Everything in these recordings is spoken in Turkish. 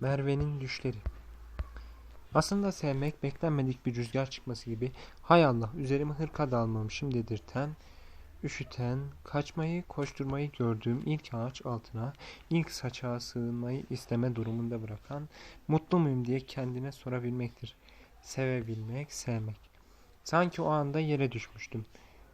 Merve'nin düşleri. Aslında sevmek beklenmedik bir rüzgar çıkması gibi hay Allah üzerime hırka dalmamışım dedirten, üşüten, kaçmayı, koşturmayı gördüğüm ilk ağaç altına, ilk saçağa sığınmayı isteme durumunda bırakan, mutlu muyum diye kendine sorabilmektir. Sevebilmek, sevmek. Sanki o anda yere düşmüştüm.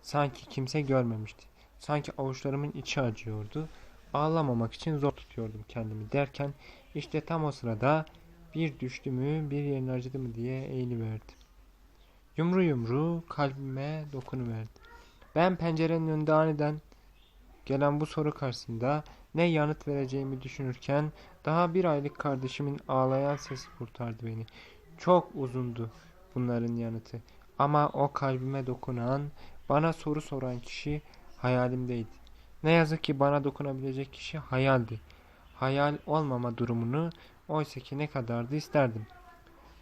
Sanki kimse görmemişti. Sanki avuçlarımın içi acıyordu. Ağlamamak için zor tutuyordum kendimi derken işte tam o sırada bir düştü mü bir yerin acıdı mı diye eğiliverdi. Yumru yumru kalbime dokunuverdi. Ben pencerenin önünde aniden gelen bu soru karşısında ne yanıt vereceğimi düşünürken daha bir aylık kardeşimin ağlayan sesi kurtardı beni. Çok uzundu bunların yanıtı. Ama o kalbime dokunan, bana soru soran kişi hayalimdeydi. Ne yazık ki bana dokunabilecek kişi hayaldi. Hayal olmama durumunu oysa ki ne kadardı isterdim.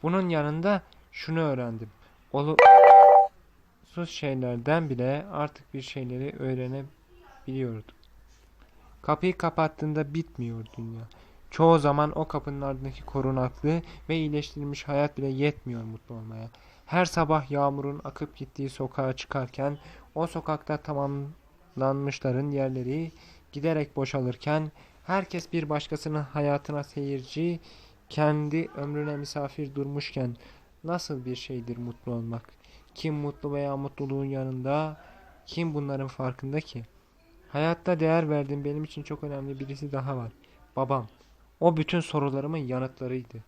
Bunun yanında şunu öğrendim. Olumsuz şeylerden bile artık bir şeyleri öğrenebiliyordum. Kapıyı kapattığında bitmiyor dünya. Çoğu zaman o kapının ardındaki korunaklı ve iyileştirilmiş hayat bile yetmiyor mutlu olmaya. Her sabah yağmurun akıp gittiği sokağa çıkarken o sokakta tamamlanmışların yerleri giderek boşalırken herkes bir başkasının hayatına seyirci, kendi ömrüne misafir durmuşken nasıl bir şeydir mutlu olmak? Kim mutlu veya mutluluğun yanında? Kim bunların farkında ki? Hayatta değer verdiğim benim için çok önemli birisi daha var. Babam. O bütün sorularımın yanıtlarıydı.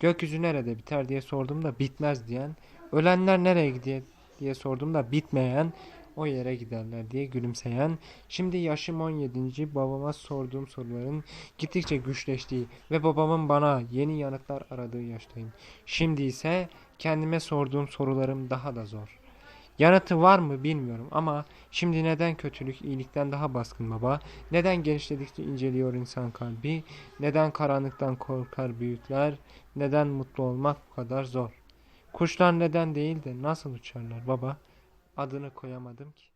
Gökyüzü nerede biter diye sorduğumda bitmez diyen, ölenler nereye gidiyor diye sorduğumda bitmeyen, o yere giderler diye gülümseyen, şimdi yaşım 17. babama sorduğum soruların gittikçe güçleştiği ve babamın bana yeni yanıtlar aradığı yaştayım. Şimdi ise kendime sorduğum sorularım daha da zor. Yanıtı var mı bilmiyorum ama şimdi neden kötülük iyilikten daha baskın baba? Neden genişledikçe inceliyor insan kalbi? Neden karanlıktan korkar büyükler? Neden mutlu olmak bu kadar zor? Kuşlar neden değil de nasıl uçarlar baba? Adını koyamadım ki.